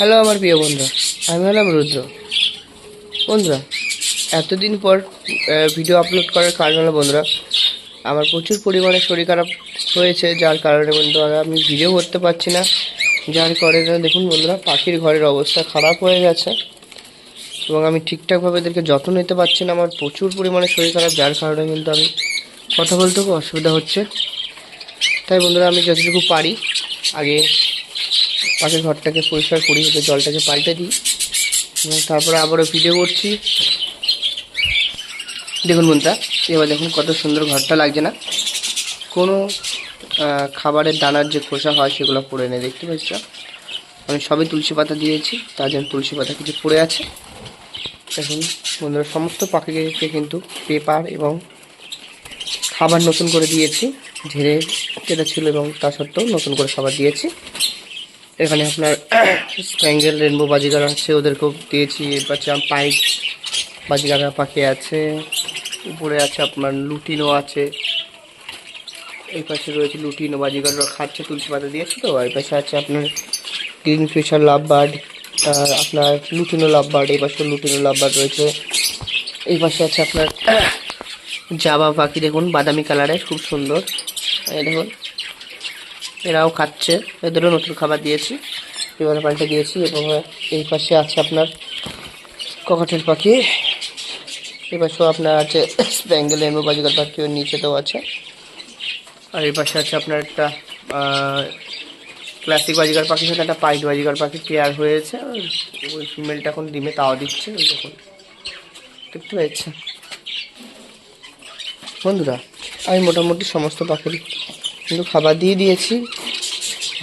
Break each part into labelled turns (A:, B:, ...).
A: Hello, আমার প্রিয় বন্ধুরা। আমি হলাম রুদ্র। বন্ধুরা, এতদিন পর ভিডিও আপলোড করার কারণ হলো বন্ধুরা, আমার প্রচুর পরিমাণে শরীর খারাপ হয়েছে, যার কারণে বন্ধুরা আমি ভিডিও করতে পারছি না। যার কারণে দেখুন বন্ধুরা, পাখির ঘরের অবস্থা খারাপ হয়ে গেছে এবং আমি ঠিকঠাকভাবে এদেরকে যত্ন নিতে পারছি না। আমার প্রচুর পরিমাণে শরীর খারাপ, যার কারণে কিন্তু আমি কথা বলতে খুব অসুবিধা হচ্ছে। তাই বন্ধুরা, আমি যতটুকু পারি, আগে পাখির ঘরটাকে পরিষ্কার করি ওদের জলটাকে পাল্টে দিই। এবং তারপরে আবারও ভিডিও করছি। দেখুন বন্ধুরা, এবার দেখুন কত সুন্দর ঘরটা লাগছে না। কোনো খাবারের দানার যে খোসা হয়, সেগুলো পড়ে নেই, দেখতে পাচ্ছ? আমি সবই তুলসী পাতা দিয়েছি, তার জন্য তুলসী পাতা কিছু পড়ে আছে। দেখুন বন্ধুরা, সমস্ত পাখিকে কিন্তু পেপার এবং খাবার নতুন করে দিয়েছি। ঝেড়ে যেটা ছিল এবং তা সত্ত্বেও নতুন করে খাবার দিয়েছি। এখানে আপনার স্প্যাঙ্গেল, রেনবো বাজিগার আছে ওদেরকেও দিয়েছি। আমার পাইপ বাজিগারা পাখি আছে। উপরে আছে আপনার লুটিনো আছে। এই পাশে রয়েছে লুটিনো বাজিগাররা খাচ্ছে তুলসী পাতা দিয়েছি তো। এই পাশে আছে আপনার গ্রিন ফিশার লাভ বার্ড আপনার লুটিনো লাভ বার্ড এই পাশে লুটিনো লাভ বার্ড রয়েছে। এই পাশে আছে আপনার জাবা পাখি, দেখুন, বাদামি কালারের, খুব সুন্দর। এই দেখুন এরাও খাচ্ছে। এদেরও নতুন খাবার দিয়েছি। এবারে পাল্টে দিয়েছি এবং এই পাশে আছে আপনার ককাটেল পাখি। এই পাশেও আপনার আছে স্প্যাঙ্গেল এমো বাজিকার পাখি ওর নিচেতেও আছে। আর এই পাশে আছে আপনার একটা ক্লাসিক বাজিকার পাখির সাথে একটা পাইট বাজিকার পাখি পেয়ার হয়েছে। ওই- ফিমেলটা এখন ডিমে তাও দিচ্ছে, ওই দেখুন। দেখতে পাচ্ছেন বন্ধুরা, আমি মোটামুটি সমস্ত পাখির কিন্তু খাবার দিয়ে দিয়েছি।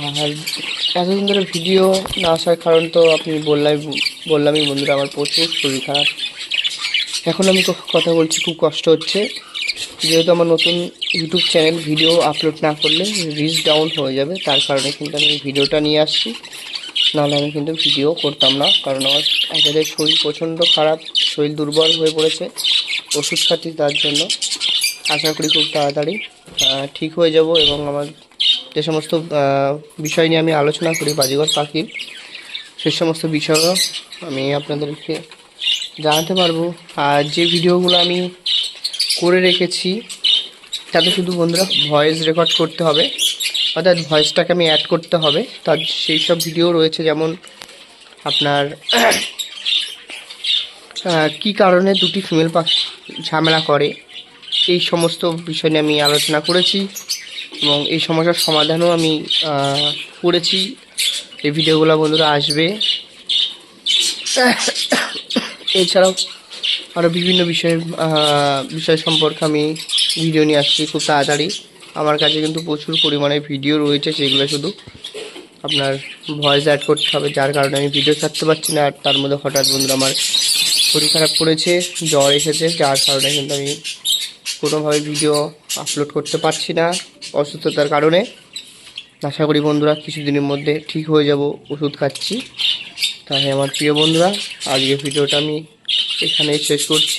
A: আর এতদিন ধরে ভিডিও না আসার কারণ তো আপনি বললাই, বললামই বন্ধুরা, আমার প্রচুর শরীর খারাপ। এখন আমি কথা বলছি, খুব কষ্ট হচ্ছে। যেহেতু আমার নতুন ইউটিউব চ্যানেল ভিডিও আপলোড না করলে রিচ ডাউন হয়ে যাবে, তার কারণে কিন্তু আমি ভিডিওটা নিয়ে আসছি। নাহলে আমি কিন্তু ভিডিও করতাম না, কারণ আমার একেবারে শরীর প্রচণ্ড খারাপ, শরীর দুর্বল হয়ে পড়েছে ওষুধ খাচ্ছি তার জন্য। আশা করি খুব তাড়াতাড়ি ঠিক হয়ে যাব এবং আমার যে সমস্ত বিষয় নিয়ে আমি আলোচনা করি, বাজিগর পাখির, সে সমস্ত বিষয়ও আমি আপনাদেরকে জানাতে পারব। আর যে ভিডিওগুলো আমি করে রেখেছি, তাতে শুধু বন্ধুরা ভয়েস রেকর্ড করতে হবে, অর্থাৎ ভয়েসটাকে আমি অ্যাড করতে হবে, তার সেই সব ভিডিও রয়েছে, যেমন আপনার কী কারণে দুটি ফিমেল পাখি ঝামেলা করে এই সমস্ত বিষয় নিয়ে আমি আলোচনা করেছি এবং এই সমস্যার সমাধানও আমি করেছি। এই ভিডিওগুলো বন্ধুরা আসবে। এছাড়াও আরও বিভিন্ন বিষয় বিষয় সম্পর্কে আমি ভিডিও নিয়ে আসছি খুব তাড়াতাড়ি। আমার কাছে কিন্তু প্রচুর পরিমাণে ভিডিও রয়েছে, সেগুলো শুধু আপনার ভয়েস অ্যাড করতে হবে, যার কারণে আমি ভিডিও ছাড়তে পারছি না। আর তার মধ্যে হঠাৎ বন্ধুরা আমার শরীর খারাপ করেছে, জ্বর এসেছে, যার কারণে কিন্তু আমি কোনোভাবে ভিডিও আপলোড করতে পারছি না অসুস্থতার কারণে। আশা করি বন্ধুরা কিছুদিনের মধ্যে ঠিক হয়ে যাব, ওষুধ খাচ্ছি। তাই আমার প্রিয় বন্ধুরা আজকে ভিডিওটা আমি এখানেই শেষ করছি।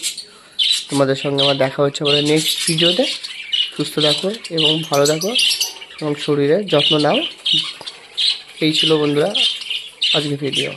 A: তোমাদের সঙ্গে আমার দেখা হচ্ছে আবার নেক্সট ভিডিওতে সুস্থ থাকো এবং ভালো থাকো এবং শরীরের যত্ন নাও। এই ছিল বন্ধুরা আজকে ভিডিও